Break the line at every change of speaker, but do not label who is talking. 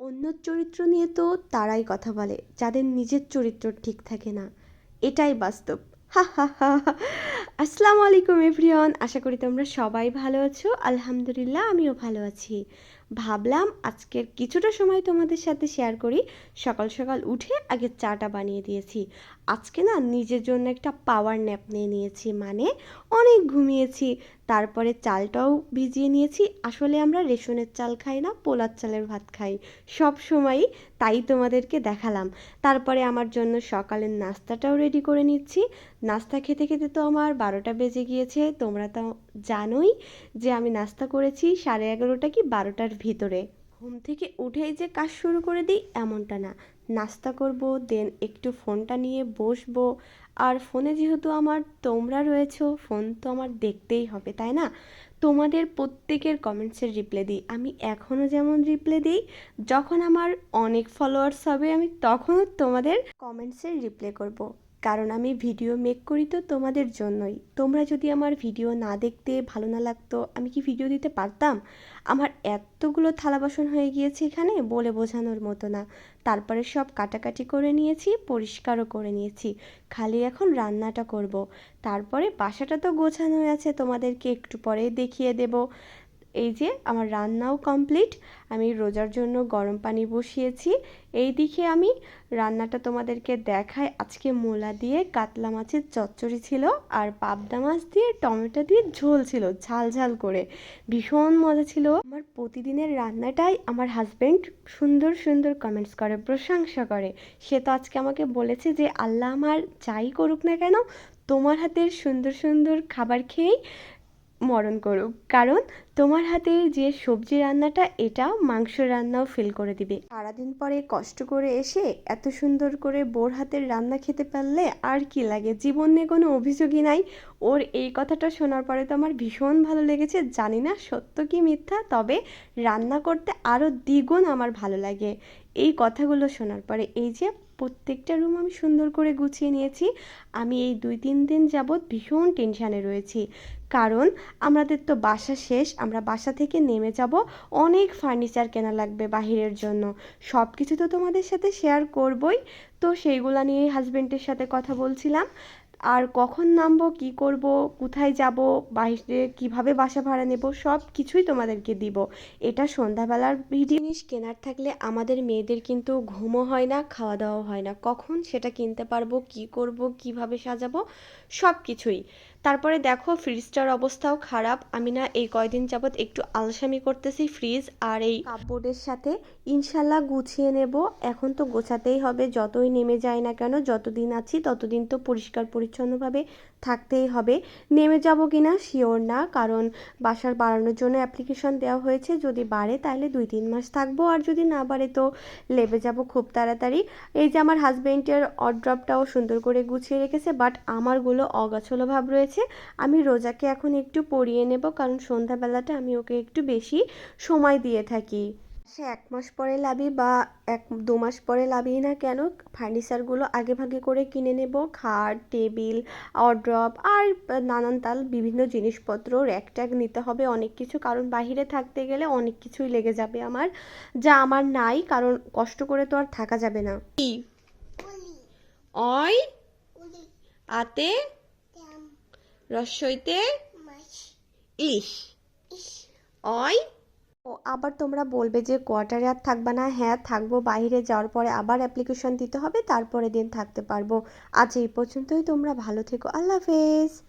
অন্য চরিত্র নিয়ে তো তারাই কথা বলে, যাদের নিজের চরিত্র ঠিক থাকে না। এটাই বাস্তব। হা হা হা। আসসালামু আলাইকুম, এভরিওয়ান। আশা করি তোমরা সবাই ভালো আছো। আলহামদুলিল্লাহ, আমিও ভালো আছি। ভাবলাম আজকের কিছুটা সময় তোমাদের সাথে শেয়ার করি। সকাল সকাল উঠে আগে চাটা বানিয়ে দিয়েছি। আজকে না নিজের জন্য একটা পাওয়ার ন্যাপ নিয়ে নিয়েছি মানে অনেক ঘুমিয়েছি। তারপরে চালটাও ভিজিয়ে নিয়েছি। আসলে আমরা রেশনের চাল খাই না, পোলার চালের ভাত খাই। সব সময়ই তাই তোমাদেরকে দেখালাম। তারপরে আমার জন্য সকালের নাস্তাটাও রেডি করে নিচ্ছি। নাস্তা খেতে খেতে তো আমার বারোটা বেজে গিয়েছে। তোমরা তো জানোই যে আমি নাস্তা করেছি সাড়ে এগারোটা কি বারোটার ভিতরে। ঘুম থেকে উঠেই যে কাজ শুরু করে দিই এমনটা না। নাস্তা করব দেন একটু ফোনটা নিয়ে বসবো। আর ফোনে যেহেতু আমার তোমরা রয়েছো, ফোন তো আমার দেখতেই হবে, তাই না? তোমাদের প্রত্যেকের কমেন্টসের রিপ্লাই দিই। আমি এখনও যেমন রিপ্লাই দিই, যখন আমার অনেক ফলোয়ার্স হবে, আমি তখনও তোমাদের কমেন্টসের রিপ্লাই করব। কারণ আমি ভিডিও মেক করি তো তোমাদের জন্যই। তোমরা যদি আমার ভিডিও না দেখতে ভালো না লাগতো, আমি কি ভিডিও দিতে পারতাম? আমার এতগুলো থালা বাসন হয়ে গিয়েছে এখানে, বলে বোঝানোর মতো না। তারপরে সব কাটাকাটি করে নিয়েছি, পরিষ্কারও করে নিয়েছি। খালি এখন রান্নাটা করব। তারপরে বাসাটা তো গোছানো আছে, তোমাদেরকে একটু পরেই দেখিয়ে দেব। এই যে আমার রান্নাও কমপ্লিট আমি রোজার জন্য গরম পানি বসিয়েছি। এই দিকে আমি রান্নাটা তোমাদেরকে দেখাই। আজকে মোলা দিয়ে কাতলা মাছের চচ্চড়ি ছিল আর পাবদা মাছ দিয়ে টমেটো দিয়ে ঝোল ছিল, ঝাল ঝাল করে। ভীষণ মজা ছিল। আমার প্রতিদিনের রান্নাটাই আমার হাজব্যান্ড সুন্দর সুন্দর কমেন্টস করে, প্রশংসা করে। সে তো আজকে আমাকে বলেছে যে, আল্লাহ আমার যাই করুক না কেন, তোমার হাতের সুন্দর সুন্দর খাবার খেয়েই মরণ করুক। কারণ তোমার হাতের যে সবজি রান্নাটা এটা মাংস রান্নাও ফিল করে দিবে। সারাদিন পরে কষ্ট করে এসে এত সুন্দর করে বোর হাতের রান্না খেতে পারলে আর কি লাগে? জীবন কোনো অভিযোগই নাই। ওর এই কথাটা শোনার পরে তো আমার ভীষণ ভালো লেগেছে। জানি না সত্য কি মিথ্যা, তবে রান্না করতে আরও দ্বিগুণ আমার ভালো লাগে। এই কথাগুলো শোনার পরে এই যে প্রত্যেকটা রুম আমি সুন্দর করে গুছিয়ে নিয়েছি, আমি এই দুই তিন দিন যাবৎ ভীষণ টেনশানে রয়েছি। কারণ আমাদের তো বাসা শেষ, আমরা বাসা থেকে নেমে যাব। অনেক ফার্নিচার কেনা লাগবে বাহিরের জন্য। সব কিছু তো তোমাদের সাথে শেয়ার করবই। তো সেইগুলো নিয়েই হাজব্যান্ডের সাথে কথা বলছিলাম। আর কখন নামবো, কি করব, কোথায় যাব, বাইরে কীভাবে বাসা ভাড়া নেব সব কিছুই তোমাদেরকে দিব। এটা সন্ধ্যাবেলার ভিডিও জিনিস কেনার থাকলে আমাদের মেয়েদের কিন্তু ঘুমও হয় না খাওয়া দাওয়াও হয় না। কখন সেটা কিনতে পারব, কি করব, কীভাবে সাজাবো সব কিছুই তারপরে দেখো ফ্রিজটার অবস্থাও খারাপ। আমি না এই কয়দিন যাবৎ একটু আলসামি করতেছি ফ্রিজ আর এই কাপবোর্ডের সাথে। ইনশাল্লাহ গুছিয়ে নেব। এখন তো গোছাতেই হবে। যতই নেমে যায় না কেন, যতদিন আছি ততদিন তো পরিষ্কার পরিচ্ছন্নভাবে থাকতেই হবে। নেমে যাব কি না শিওর না, কারণ বাসার বাড়ানোর জন্য অ্যাপ্লিকেশন দেওয়া হয়েছে। যদি বাড়ে তাহলে দুই তিন মাস থাকব, আর যদি না বাড়ে তো লেবে যাব খুব তাড়াতাড়ি। এই যে আমার হাজব্যান্ডের অড্রপটাও সুন্দর করে গুছিয়ে রেখেছে বাট আমারগুলো অগাছলো ভাব রয়েছে। আমি রোজাকে এখন একটু পরিয়ে নেব কারণ সন্ধ্যাবেলাটা আমি ওকে একটু বেশি সময় দিয়ে থাকি। সে এক মাস পরে লাবি বা এক দু মাস পরে লাবি না কেন ফার্নিচারগুলো আগে ভাগে করে কিনে নেব। খাট টেবিল অড্রপ আর নানান তাল বিভিন্ন জিনিসপত্র র্যাক ট্যাগ নিতে হবে অনেক কিছু কারণ বাহিরে থাকতে গেলে অনেক কিছুই লেগে যাবে আমার যা আমার নাই কারণ কষ্ট করে তো আর থাকা যাবে না। অয়? আতে? রসইতে ইলিশ অয়। ও আবার তোমরা বলবে যে কোয়ার্টারে আর থাকবে না। হ্যাঁ থাকব। বাইরে যাওয়ার পরে আবার অ্যাপ্লিকেশন দিতে হবে। তারপরে দিন থাকতে পারব। আজ এই পর্যন্তই। তোমরা ভালো থেকো। আল্লাহ হাফেজ।